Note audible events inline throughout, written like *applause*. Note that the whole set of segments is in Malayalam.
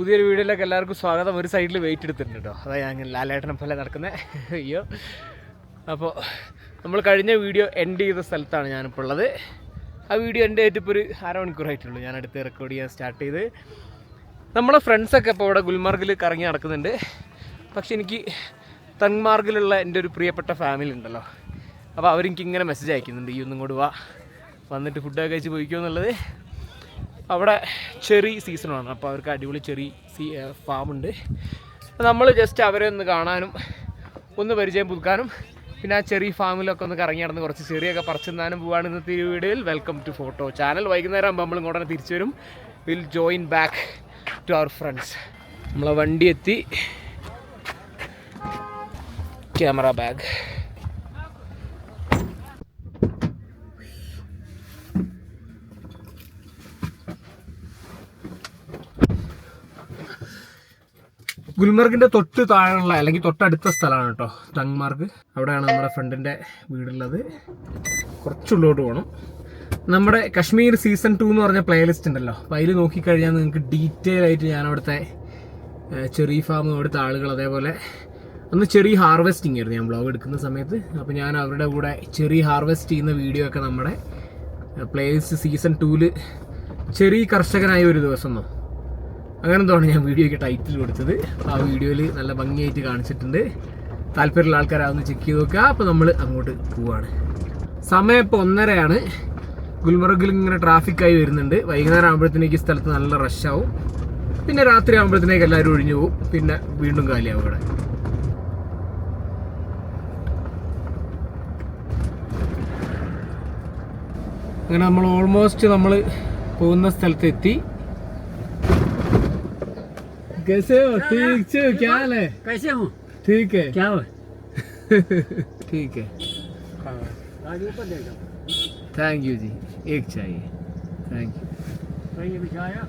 പുതിയൊരു വീഡിയോയിലേക്ക് എല്ലാവർക്കും സ്വാഗതം. ഒരു സൈഡിൽ വെയിറ്റ് എടുത്തിട്ടുണ്ട് കേട്ടോ അതായത് ഞാൻ ലാലേട്ടനെ പോലെ നടക്കുന്നത് അയ്യോ. അപ്പോൾ നമ്മൾ കഴിഞ്ഞ വീഡിയോ എൻഡ് ചെയ്ത സ്ഥലത്താണ് ഞാനിപ്പോൾ ഉള്ളത്. ആ വീഡിയോ എന്റെ ആയിട്ടിപ്പോൾ ഒരു അരമണിക്കൂറായിട്ടുള്ളൂ ഞാൻ അടുത്ത് റെക്കോർഡ് ചെയ്യാൻ സ്റ്റാർട്ട് ചെയ്ത്. നമ്മളെ ഫ്രണ്ട്സൊക്കെ ഇപ്പോൾ ഇവിടെ ഗുൽമാർഗിൽ കറങ്ങി നടക്കുന്നുണ്ട്. പക്ഷെ എനിക്ക് തൻമാർഗിലുള്ള എന്റെ ഒരു പ്രിയപ്പെട്ട ഫാമിലി ഉണ്ടല്ലോ. അപ്പോൾ അവരെനിക്ക് ഇങ്ങനെ മെസ്സേജ് അയക്കുന്നുണ്ട് ഈ ഒന്നും കൂടി വാ. വന്നിട്ട് ഫുഡൊക്കെ കഴിച്ച് പോയിക്കോ എന്നുള്ളത്. അവിടെ ചെറി സീസണാണ്. അപ്പോൾ അവർക്ക് അടിപൊളി ചെറി സീ ഫാമുണ്ട്. നമ്മൾ ജസ്റ്റ് അവരെ ഒന്ന് കാണാനും ഒന്ന് പരിചയം പുതുക്കാനും പിന്നെ ആ ചെറിയ ഫാമിലൊക്കെ ഒന്ന് കറങ്ങി നടന്ന് കുറച്ച് ചെറിയൊക്കെ പറിച്ചെന്നാനും പോവാണ് ഇന്നത്തെ ഈ വീഡിയോയിൽ. വെൽക്കം ടു ഫോട്ടോ ചാനൽ വൈകുന്നേരം ആകുമ്പോൾ നമ്മൾ ഇങ്ങോട്ട് തിരിച്ചു വരും. Will join back to our friends നമ്മളെ വണ്ടി എത്തി. ക്യാമറ ബാഗ് ഗുൽമർഗിന്റെ തൊട്ട് താഴെയുള്ള അല്ലെങ്കിൽ തൊട്ടടുത്ത സ്ഥലമാണ് കേട്ടോ. ടങ്മാർഗ് അവിടെയാണ് നമ്മുടെ ഫ്രണ്ടിന്റെ വീടുള്ളത്. കുറച്ചുള്ളോട്ട് പോകണം നമ്മുടെ കശ്മീർ സീസൺ ടു എന്ന് പറഞ്ഞ പ്ലേലിസ്റ്റ് ഉണ്ടല്ലോ. അപ്പോൾ അതിൽ നോക്കിക്കഴിഞ്ഞാൽ നിങ്ങൾക്ക് ഡീറ്റെയിൽ ആയിട്ട് ഞാൻ അവിടുത്തെ ചെറി ഫാം അവിടുത്തെ ആളുകൾ അതേപോലെ അന്ന് ചെറിയ ഹാർവെസ്റ്റിംഗ് ആയിരുന്നു ഞാൻ ബ്ലോഗ് എടുക്കുന്ന സമയത്ത്. അപ്പോൾ ഞാൻ അവരുടെ കൂടെ ചെറിയ ഹാർവെസ്റ്റ് ചെയ്യുന്ന വീഡിയോ ഒക്കെ നമ്മുടെ പ്ലേലിസ്റ്റ് സീസൺ ടൂവിൽ ചെറിയ കർഷകനായ ഒരു ദിവസം അങ്ങനെ എന്താണ് ഞാൻ വീഡിയോയ്ക്ക് ടൈറ്റിൽ കൊടുത്തത്? ആ വീഡിയോയിൽ നല്ല ഭംഗിയായിട്ട് കാണിച്ചിട്ടുണ്ട്. താല്പര്യമുള്ള ആൾക്കാരെ അതൊന്ന് ചെക്ക് ചെയ്ത് നോക്കുക. അപ്പോൾ നമ്മൾ അങ്ങോട്ട് പോവാണ്. സമയം ഇപ്പോൾ ഒന്നരയാണ്. ഗുൽമർഗിൽ ഇങ്ങനെ ട്രാഫിക്കായി വരുന്നുണ്ട്. വൈകുന്നേരം ആകുമ്പോഴത്തേക്ക് ഈ സ്ഥലത്ത് നല്ല റഷാവും പിന്നെ രാത്രി ആകുമ്പോഴത്തേക്ക് എല്ലാവരും ഒഴിഞ്ഞു പോകും. പിന്നെ വീണ്ടും കാലിയാവും ഇവിടെ അങ്ങനെ നമ്മൾ ഓൾമോസ്റ്റ് നമ്മൾ പോകുന്ന സ്ഥലത്ത് എത്തി कैसे हो ठीक से क्या हाल है कैसे हूँ ठीक है क्या हो ठीक है गाड़ी ऊपर दे दो थैंक यू जी एक चाहिए താങ്ക് യു कहीं बिछाया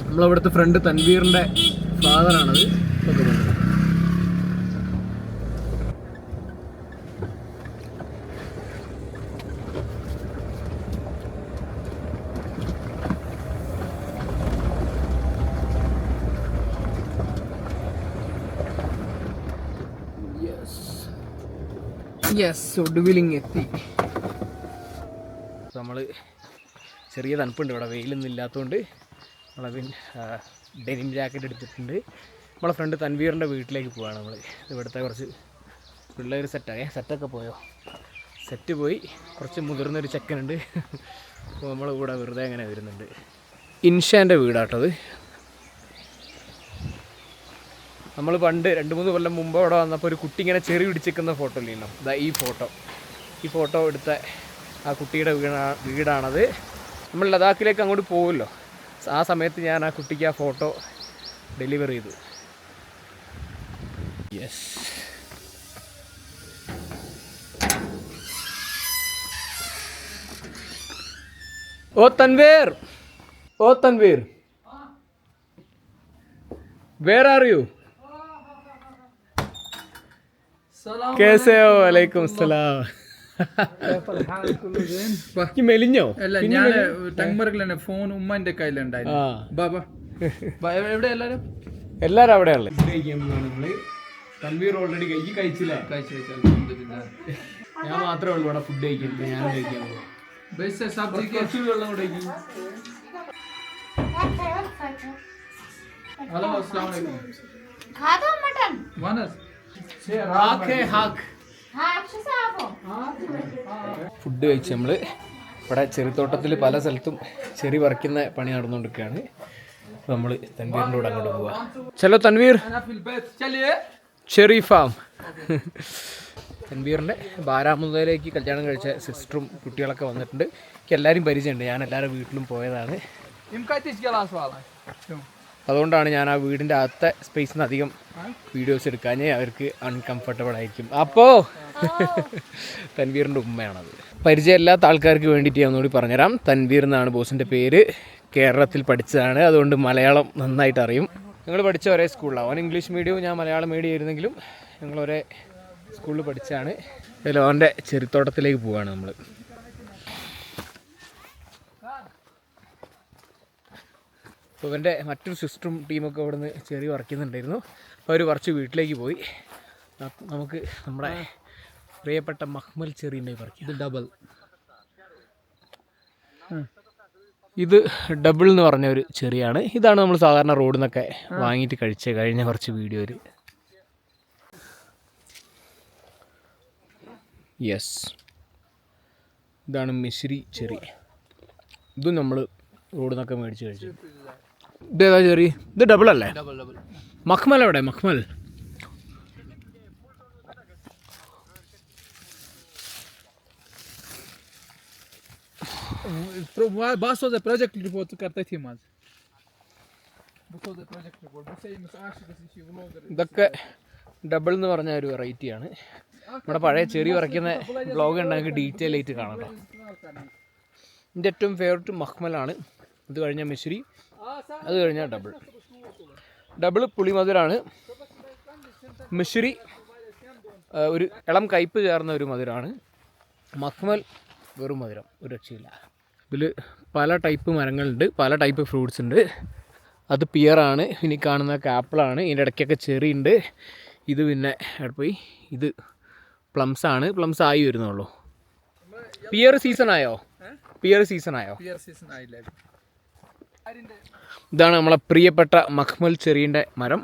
നമ്മളവിടുത്തെ ഫ്രണ്ട് തൻവീറിൻ്റെ ഫാദറാണത് യെസ് ഒടുവിലിങ് എത്തി നമ്മൾ ചെറിയ തണുപ്പുണ്ട് ഇവിടെ. വെയിലൊന്നും ഇല്ലാത്തതുകൊണ്ട് നമ്മളത് ഡെനിം ജാക്കറ്റ് എടുത്തിട്ടുണ്ട്. നമ്മളെ ഫ്രണ്ട് തൻവീറിന്റെ വീട്ടിലേക്ക് പോവാണ് നമ്മൾ ഇവിടുത്തെ കുറച്ച് പിള്ളേർ സെറ്റായേ സെറ്റൊക്കെ പോയോ? സെറ്റ് പോയി. കുറച്ച് മുതിർന്നൊരു ചെക്കനുണ്ട്. അപ്പോൾ നമ്മൾ കൂടെ വെറുതെ അങ്ങനെ വരുന്നുണ്ട്. ഇൻഷാന്റെ വീടാട്ടത് നമ്മൾ പണ്ട് രണ്ട് മൂന്ന് കൊല്ലം മുമ്പ് അവിടെ വന്നപ്പോൾ ഒരു കുട്ടി ഇങ്ങനെ ചെറി പിടിച്ചിരിക്കുന്ന ഫോട്ടോ ഇല്ലല്ലോ ഇതാ ഈ ഫോട്ടോ ഈ ഫോട്ടോ എടുത്ത ആ കുട്ടിയുടെ വീടാ വീടാണത്. നമ്മൾ ലഡാക്കിലേക്ക് അങ്ങോട്ട് പോകുമല്ലോ ആ സമയത്ത് ഞാൻ ആ കുട്ടിക്ക് ആ ഫോട്ടോ ഡെലിവർ ചെയ്തു. Yes oh Tanveer. Oh Tanveer. Where are you കേസയോ? വലൈക്കും സലാം. മെലിഞ്ഞോ? ഞാൻ ടങ്മർക്കിൽ തന്നെ ഫോൺ ഉമ്മന്റെ കയ്യിലുണ്ടായിരുന്നു. എവിടെ എല്ലാരും? അവിടെ ഉള്ളത് തൻവീർ ഓൾറെഡി കൈ കഴിച്ചില്ല. ഞാൻ മാത്രമേ ഉള്ളൂ ഇവിടെ ഫുഡ് കഴിക്കില്ല ഞാൻ കഴിക്കാൻ വെള്ളം കൂടെ ഹലോ അസ്സാം വാനസ്. ഫുഡ് കഴിച്ച് നമ്മൾ ഇവിടെ ചെറുത്തോട്ടത്തിൽ പല സ്ഥലത്തും ചെറി പറിക്കുന്ന പണി നടന്നുകൊണ്ടിരിക്കുകയാണ്. നമ്മൾ തൻവീറിന്റെ കൂടെ അങ്ങോട്ട് പോവാ. ചലോ തൻവീർ. Cherry farm. തൻവീറിന്റെ ബാരാമുദയിലേക്ക് കല്യാണം കഴിച്ച സിസ്റ്ററും കുട്ടികളൊക്കെ വന്നിട്ടുണ്ട്. എനിക്ക് എല്ലാവരും പരിചയമുണ്ട്. ഞാൻ എല്ലാവരുടെ വീട്ടിലും പോയതാണ്. അതുകൊണ്ടാണ് ഞാൻ ആ വീടിന്റെ അകത്ത സ്പേസിൽ നിന്ന് അധികം വീഡിയോസ് എടുക്കാനേ അവർക്ക് അൺകംഫർട്ടബിൾ ആയിരിക്കും. അപ്പോൾ തൻവീറിന്റെ ഉമ്മയാണത്. പരിചയമില്ലാത്ത ആൾക്കാർക്ക് വേണ്ടിയിട്ട് ഞാൻ ഒന്നുകൂടി പറഞ്ഞുതരാം. തൻവീർ എന്നാണ് ബോസിന്റെ പേര്. കേരളത്തിൽ പഠിച്ചതാണ്. അതുകൊണ്ട് മലയാളം നന്നായിട്ട് അറിയും. ഞങ്ങൾ പഠിച്ച ഒരേ സ്കൂളിലാണ് അവൻ ഇംഗ്ലീഷ് മീഡിയവും ഞാൻ മലയാളം മീഡിയം ആയിരുന്നെങ്കിലും ഞങ്ങളൊരേ സ്കൂളിൽ പഠിച്ചാണ്. അവന്റെ ചെറുത്തോട്ടത്തിലേക്ക് പോവുകയാണ് നമ്മൾ അപ്പോൾ ഇവന്റെ മറ്റൊരു സിസ്റ്ററും ടീമൊക്കെ അവിടെ നിന്ന് ചെറിയ പറിക്കുന്നുണ്ടായിരുന്നു. അപ്പോൾ അവർ കുറച്ച് വീട്ടിലേക്ക് പോയി. നമുക്ക് നമ്മുടെ പ്രിയപ്പെട്ട മഹ്മൽ ചെറി വർക്ക് പറിക്കും. ഇത് ഡബിൾ ഇത് ഡബിൾ എന്ന് പറഞ്ഞ ഒരു ചെറിയാണ്. ഇതാണ് നമ്മൾ സാധാരണ റോഡിൽ നിന്നൊക്കെ വാങ്ങിയിട്ട് കഴിച്ച കഴിഞ്ഞ കുറച്ച് വീഡിയോയിൽ യെസ് ഇതാണ് മിശ്രി ചെറി. ഇതും നമ്മൾ റോഡിൽ നിന്നൊക്കെ മേടിച്ച് കഴിച്ചു. ഇതേതാ ചെറി. ഇത് ഡബിൾ അല്ലേ? മഖ്മൽ എവിടെ? മഖ്മൽ. باسو ഇതൊക്കെ ഡബിൾ എന്ന് പറഞ്ഞ ഒരു വെറൈറ്റി ആണ്. നമ്മുടെ പഴയ ചെറി വരയ്ക്കുന്ന ബ്ലോഗ് ഉണ്ടാക്കി ഡീറ്റെയിൽ ആയിട്ട് കാണാം ഇതിന്റെ ഏറ്റവും ഫേവററ്റ് മഖ്മലാണ്. ഇത് കഴിഞ്ഞ മിശ്രി. അത് കഴിഞ്ഞാൽ ഡബിൾ ഡബിൾ പുളിമധുരാണ് മിശ്രി ഒരു ഇളം കയ്പ് ചേർന്ന ഒരു മധുരമാണ് മഖ്മൽ വെറും മധുരം ഒരു രക്ഷയില്ല. ഇതിൽ പല ടൈപ്പ് മരങ്ങളുണ്ട് പല ടൈപ്പ് ഫ്രൂട്ട്സ് ഉണ്ട്. അത് പിയറാണ് ഇനി കാണുന്ന ആപ്പിളാണ് ഇതിന്റെ ഇടയ്ക്കൊക്കെ ചെറി ഉണ്ട്. ഇത് പിന്നെ പോയി? ഇത് പ്ലംസ് ആണ്. പ്ലംസ് ആയി വരുന്നുള്ളൂ. പിയർ സീസൺ ആയോ? പിയർ സീസൺ ആയോ? പിയർ സീസൺ ആയില്ല ഇതാണ് നമ്മളെ പ്രിയപ്പെട്ട മഖ്മൽ ചെറിയുടെ മരം.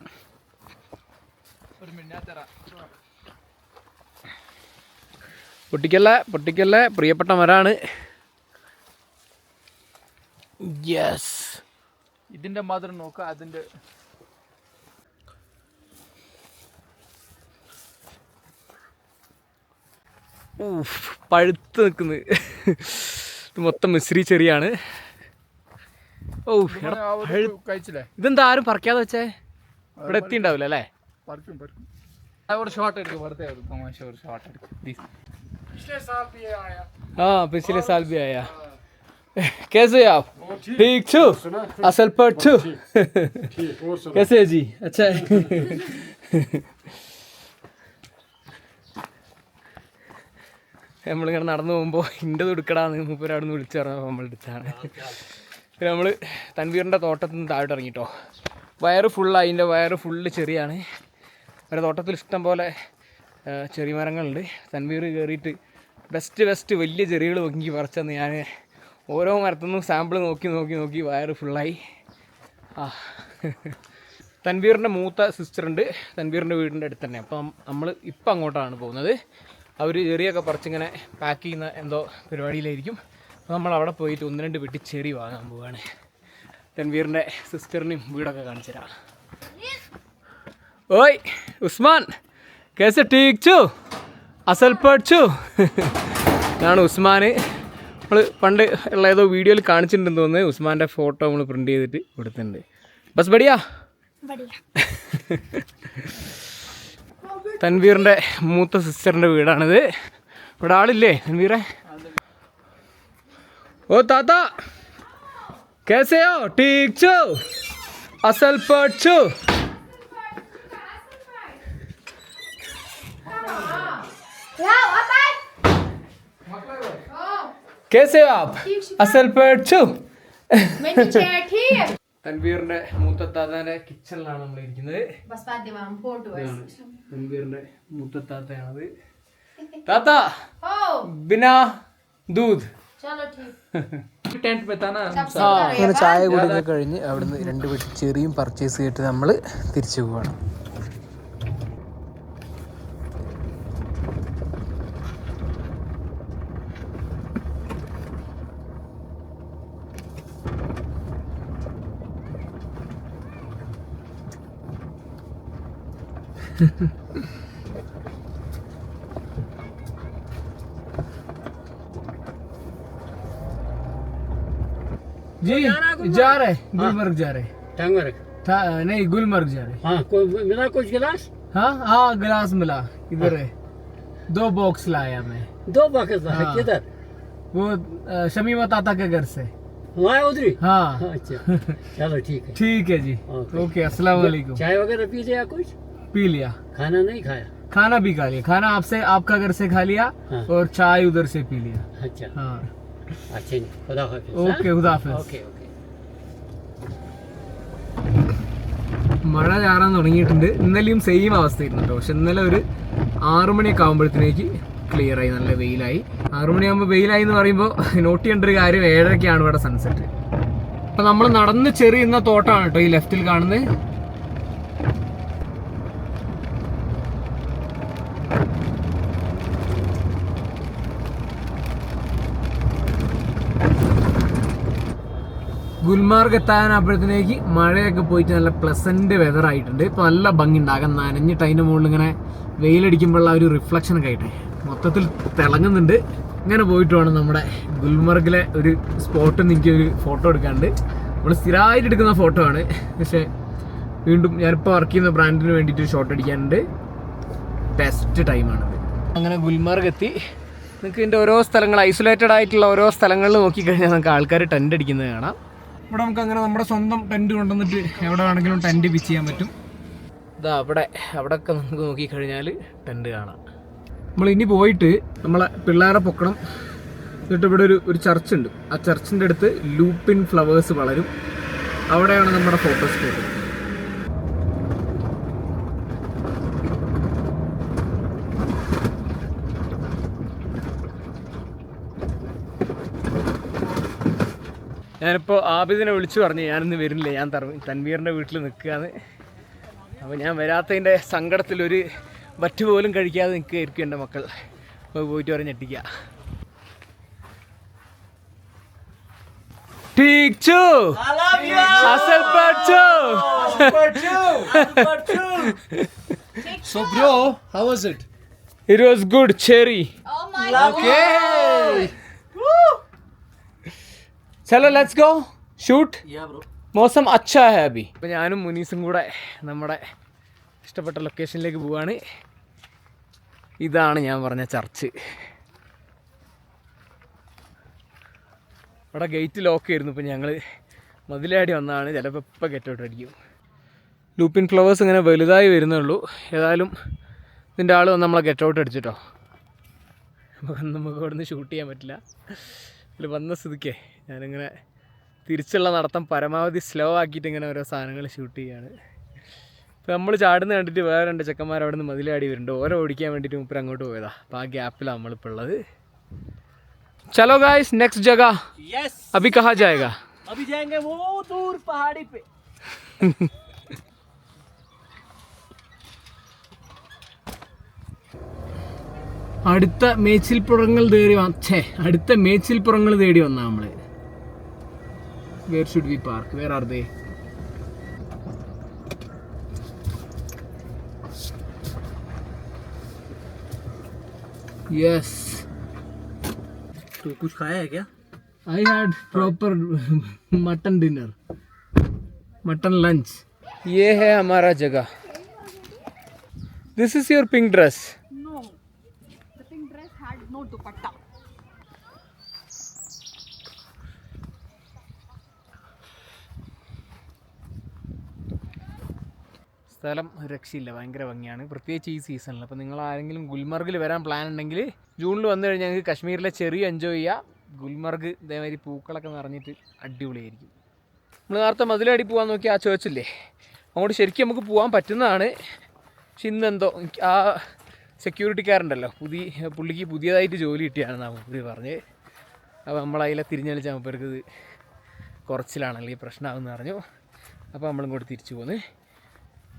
പൊട്ടിക്കല്ല പൊട്ടിക്കല്ല പ്രിയപ്പെട്ട മരമാണ് യെസ് ഇതിന്റെ മാത്രം നോക്കുക അതിന്റെ പഴുത്ത് നിൽക്കുന്നത് ഇത് മൊത്തം മിശ്രി ചെറിയാണ്. ഓ എടാ, പഴു- കഴിച്ചില്ലേ ഇതെന്താ ആരും പറിക്കാതെ വെച്ചേ ഇവിടെ എത്തിണ്ടാവില്ല അല്ലേ പറിക്കും പറിക്കും ആ ഒരു ഷോർട്ട് എടുക്കും വെറുതെ ഒരു തമാശ ഒരു ഷോർട്ട് എടുക്കും Please. हाँ पिछले साल भी आया कैसे हैं आप ठीक छू असल पर छू कैसे है जी अच्छा है നമ്മളിങ്ങനെ നടന്നു പോകുമ്പോൾ ഇൻ്റെ എടുക്കടാന്ന് മൂപ്പര് അവിടെ നിന്ന് വിളിച്ചു പറഞ്ഞപ്പോൾ നമ്മൾ എടുത്താണ് പിന്നെ നമ്മൾ തൻവീറിന്റെ തോട്ടത്തിൽ നിന്ന് താഴോട്ട് ഇറങ്ങിട്ടോ. വയറ് ഫുള്ളായി അതിന്റെ വയറ് ഫുള്ള് ചെറിയാണ്. അവരുടെ തോട്ടത്തിൽ ഇഷ്ടം പോലെ ചെറിയ മരങ്ങളുണ്ട്. തൻവീർ കയറിയിട്ട് ബെസ്റ്റ് ബെസ്റ്റ് വലിയ ചെറികൾ നോക്കി പറിച്ചെന്ന് ഞാൻ ഓരോ മരത്തു നിന്നും സാമ്പിൾ നോക്കി നോക്കി നോക്കി വയറ് ഫുള്ളായി ആ. തൻവീറിന്റെ മൂത്ത സിസ്റ്റർ ഉണ്ട്. തൻവീറിന്റെ വീടിന്റെ അടുത്ത് തന്നെ. അപ്പം നമ്മൾ ഇപ്പം അങ്ങോട്ടാണ് പോകുന്നത്. അവർ ചെറിയൊക്കെ പറിച്ചിങ്ങനെ പാക്ക് ചെയ്യുന്ന എന്തോ പരിപാടിയിലായിരിക്കും. നമ്മൾ അവിടെ പോയിട്ട് ഒന്ന് രണ്ട് വെട്ടി ചെറി വാങ്ങാൻ പോവാണ്. രൺവീറിന്റെ സിസ്റ്ററിനെയും വീടൊക്കെ കാണിച്ചു തരാം. ഓയ് ഉസ്മാൻ കേസ് ടീച്ചു അസൽ പഠിച്ചു. ഇതാണ് ഉസ്മാൻ നമ്മൾ പണ്ട് ഉള്ള ഏതോ വീഡിയോയിൽ കാണിച്ചിട്ടുണ്ടെന്ന് തോന്നുന്നത് ഉസ്മാന്റെ ഫോട്ടോ നമ്മൾ പ്രിന്റ് ചെയ്തിട്ട് കൊടുത്തിട്ടുണ്ട്. ബസ് ബടിയാ? തൻവീറിന്റെ മൂത്ത സിസ്റ്ററിന്റെ വീടാണിത്. ഇവിടെ ആളില്ലേ തൻവീറെ? ഓ താത്ത കേസയോ ടീച്ചു അസൽ പഠിച്ചു Wow, apa? Oh, कैसे हो आप असल പഠിച്ചു menu chair here. തൻവീറിന്റെ മൂത്തത്താത്താന്റെ കിച്ചണിലാണ് നമ്മൾ ഇരിക്കുന്നത് Bas pwede ma'am, photo. ഇതാണ് തൻവീറിന്റെ മൂത്തത്താത്തയാണത് താത്ത Oh, ബിനാ ദൂത് ചായ കുടിയൊക്കെ കഴിഞ്ഞ് അവിടുന്ന് രണ്ട് വീട്ടിൽ ചെറിയും പർച്ചേസ് ചെയ്തിട്ട് നമ്മൾ തിരിച്ചു പോവാണ്. Mm-hmm. *laughs* जी जा रहे गुलमर्ग जा रहे टंगर था नहीं गुलमर्ग जा रहे हाँ। कोई मिला कुछ गिलास? हाँ हाँ गिलास मिला इधर है। दो बॉक्स लाया मैं। दो बकेट है हाँ। किधर? वो शमीमा ताता के घर से। वहाँ उधरी हाँ? अच्छा *laughs* चलो ठीक है। ठीक है जी। ओके। अस्सलाम वालेकुम चाय वगैरह पी लिया कुछ? पी लिया। खाना नहीं खाया? खाना भी खा लिया। खाना आपसे आपका घर से खा लिया हाँ। और चाय उधर से पी लिया। अच्छा। हाँ। अच्छा खुदा हाफिज हाँ? ओके खुदा हाफिज ओके ओके മഴ ചാറാൻ തുടങ്ങിയിട്ടുണ്ട് ഇന്നലെയും സെയിം അവസ്ഥയായിരുന്നു കേട്ടോ പക്ഷെ ഇന്നലെ ഒരു ആറു മണിയൊക്കെ ആകുമ്പോഴത്തേക്ക് ക്ലിയർ ആയി നല്ല വെയിലായി ആറു മണിയാകുമ്പോൾ വെയിലായി എന്ന് പറയുമ്പോൾ നോട്ട് ചെയ്യേണ്ട ഒരു കാര്യം ഏഴരയ്ക്കാണ് ഇവിടെ സൺസെറ്റ് അപ്പം നമ്മൾ നടന്ന് ചെറിയുന്ന തോട്ടമാണ് കേട്ടോ ഈ ലെഫ്റ്റിൽ കാണുന്നത് ഗുൽമാർഗ് എത്താനാകുമ്പോഴത്തേക്ക് മഴയൊക്കെ പോയിട്ട് നല്ല പ്ലസന്റ് വെതർ ആയിട്ടുണ്ട്. ഇപ്പൊ നല്ല ഭംഗി ഉണ്ടാകാൻ നനഞ്ഞിട്ട് അതിന്റെ മുകളിൽ ഇങ്ങനെ വെയിലടിക്കുമ്പോഴുള്ള ഒരു റിഫ്ലക്ഷൻ ഒക്കെ ആയിട്ട്. മൊത്തത്തിൽ തിളങ്ങുന്നുണ്ട്. ഇങ്ങനെ പോയിട്ട് വേണം നമ്മുടെ ഗുൽമർഗിലെ ഒരു സ്പോട്ട് എനിക്ക് ഒരു ഫോട്ടോ എടുക്കാണ്ട് നമ്മൾ സ്ഥിരമായിട്ട് എടുക്കുന്ന ഫോട്ടോ ആണ്. പക്ഷേ വീണ്ടും ഞാനിപ്പോൾ വർക്ക് ചെയ്യുന്ന ബ്രാൻഡിന് വേണ്ടിയിട്ട് ഷോട്ട് അടിക്കാനുണ്ട്. ബെസ്റ്റ് ടൈമാണിത് അങ്ങനെ ഗുൽമർഗ് എത്തി നിങ്ങൾക്ക് ഇതിന്റെ ഓരോ സ്ഥലങ്ങൾ ഐസൊലേറ്റഡ് ആയിട്ടുള്ള ഓരോ സ്ഥലങ്ങളിൽ നോക്കിക്കഴിഞ്ഞാൽ നമുക്ക് ആൾക്കാർ ടെന്റ് അടിക്കുന്നത് കാണാം. ഇവിടെ നമുക്ക് അങ്ങനെ നമ്മുടെ സ്വന്തം ടെന്റ് കൊണ്ടുവന്നിട്ട് എവിടെ വേണമെങ്കിലും ടെന്റ് പിച്ച് ചെയ്യാൻ പറ്റും. ഇതാ അവിടെ അവിടെയൊക്കെ നമുക്ക് നോക്കിക്കഴിഞ്ഞാൽ ടെന്റ് കാണാം. നമ്മൾ ഇനി പോയിട്ട് നമ്മളെ പിള്ളേരെ പൊക്കണം. എന്നിട്ട് ഇവിടെ ഒരു ഒരു ചർച്ച് ഉണ്ട്. ആ ചർച്ചിന്റെ അടുത്ത് ലൂപ്പിൻ ഫ്ലവേഴ്സ് വളരും. അവിടെയാണ് നമ്മുടെ ഫോട്ടോ സ്പോട്ട് ഞാനിപ്പോൾ ആബിദിനെ വിളിച്ചു പറഞ്ഞു ഞാനിന്ന് വരുന്നില്ല ഞാൻ തൻവീറിന്റെ വീട്ടിൽ നിൽക്കുകയാണ് അപ്പോൾ ഞാൻ വരാത്തതിന്റെ സങ്കടത്തിലൊരു വറ്റ് പോലും കഴിക്കാതെ നിൽക്കുകയായിരിക്കും എന്റെ മക്കൾ. അപ്പോൾ പോയിട്ട് വരെ ഞെട്ടിക്കുക ടീച്ചു അസൽ പഠിച്ചു So bro, how was it? It was good cherry Chalo let's go shoot മോസം അച്ഛാ ഹേ അഭി. അപ്പോൾ ഞാനും മുനീസും കൂടെ നമ്മുടെ ഇഷ്ടപ്പെട്ട ലൊക്കേഷനിലേക്ക് പോവാണ്. ഇതാണ് ഞാൻ പറഞ്ഞ ചർച്ച്. അവിടെ ഗേറ്റ് ലോക്ക് ആയിരുന്നു ഇപ്പം ഞങ്ങൾ മതിലാടി വന്നാണ്. ചിലപ്പോൾ ഇപ്പം ഗെറ്റ് ഔട്ട് അടിക്കും. ലൂപ്പിൻ ഫ്ലവേഴ്സ് ഇങ്ങനെ വലുതായി വരുന്നുള്ളൂ ഏതായാലും ഇതിന്റെ ആൾ വന്ന് നമ്മളെ ഗെറ്റ് ഔട്ട് അടിച്ചിട്ടോ. നമുക്ക് നമുക്ക് അവിടെ നിന്ന് ഷൂട്ട് ചെയ്യാൻ പറ്റില്ല. ഇതിൽ വന്ന സ്ഥിതിക്കേ ഞാനിങ്ങനെ തിരിച്ചുള്ള നടത്തം പരമാവധി സ്ലോ ആക്കിയിട്ട് ഇങ്ങനെ ഓരോ സാധനങ്ങൾ ഷൂട്ട് ചെയ്യുകയാണ് ഇപ്പോൾ നമ്മൾ ചാടുന്ന കണ്ടിട്ട് വേറെ രണ്ട് ചെക്കന്മാർ അവിടെ നിന്ന് മതിലാടി വരുന്നുണ്ട്. ഓരോ ഓടിക്കാൻ വേണ്ടിയിട്ട് മുപ്പർ അങ്ങോട്ട് പോയതാ. അപ്പോൾ ആ ഗ്യാപ്പിലാണ് നമ്മളിപ്പോൾ ഉള്ളത് ചലോ ഗായ്സ് നെക്സ്റ്റ് ജഗ. അഭി കഹാ जाएगा അഭി जाएंगे വോ ദൂർ പഹാടി പേ *laughs* അടുത്ത മേച്ചിൽപ്പുറങ്ങൾ തേടി ഛേ അടുത്ത മേച്ചിൽപ്പുറങ്ങൾ തേടി വന്നാ നമ്മള് where should we park where are they yes तू कुछ खाया है क्या I had proper mutton dinner mutton lunch ये है हमारा जगह this is your pink dress സ്ഥലം രക്ഷയില്ല. ഭയങ്കര ഭംഗിയാണ്. പ്രത്യേകിച്ച് ഈ സീസണിൽ അപ്പോൾ നിങ്ങൾ ആരെങ്കിലും ഗുൽമർഗിൽ വരാൻ പ്ലാൻ ഉണ്ടെങ്കിൽ ജൂണിൽ വന്നു കഴിഞ്ഞാൽ ഞങ്ങൾക്ക് കശ്മീരിലെ ചെറിയ എൻജോയ് ചെയ്യാം. ഗുൽമർഗ് ഇതേമാതിരി പൂക്കളൊക്കെ നിറഞ്ഞിട്ട് അടിപൊളിയായിരിക്കും. നമ്മൾ നേരത്തെ മതിലടി പോകാൻ നോക്കി ആ ചേർച്ചില്ലേ അങ്ങോട്ട് ശരിക്കും നമുക്ക് പോകാൻ പറ്റുന്നതാണ്. പക്ഷെ ഇന്നെന്തോ ആ സെക്യൂരിറ്റിക്കാരുണ്ടല്ലോ പുതിയ പുള്ളിക്ക് പുതിയതായിട്ട് ജോലി കിട്ടിയാണ് മൂപ്പര് പറഞ്ഞ്. അപ്പോൾ നമ്മളതിലെ തിരിഞ്ഞളിച്ചാൽ തിരിഞ്ഞലിച്ച ഇത് കുറച്ചിലാണല്ലേ പ്രശ്നമാകുമെന്ന് പറഞ്ഞു. അപ്പോൾ നമ്മളിങ്ങോട്ട് തിരിച്ചു പോന്ന്.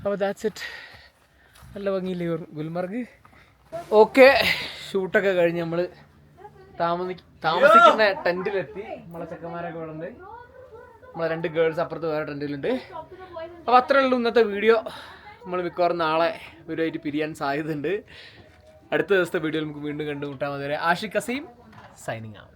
അപ്പോൾ ദാറ്റ്സ് ഇറ്റ് നല്ല ഭംഗിയില്ലേ ഗുൽ- ഗുൽമർഗ്? ഓക്കെ ഷൂട്ടൊക്കെ കഴിഞ്ഞ് നമ്മൾ താമസി താമസിക്കുന്ന ടെന്റിലെത്തി നമ്മളെ ചെക്കന്മാരൊക്കെ ഇവിടെ ഉണ്ട് നമ്മളെ രണ്ട് ഗേൾസ് അപ്പുറത്ത് വേറെ ടെന്റിലുണ്ട് അപ്പോൾ അത്രേ ഉള്ളൂ ഇന്നത്തെ വീഡിയോ നമ്മൾ മിക്കവാറും നാളെ ഇവരുമായിട്ട് പിരിയാൻ സാധ്യതയുണ്ട്. അടുത്ത ദിവസത്തെ വീഡിയോ നമുക്ക് വീണ്ടും കണ്ടുമുട്ടാൻ മതി ആഷിഖ് അസീം സൈനിങ് ആവും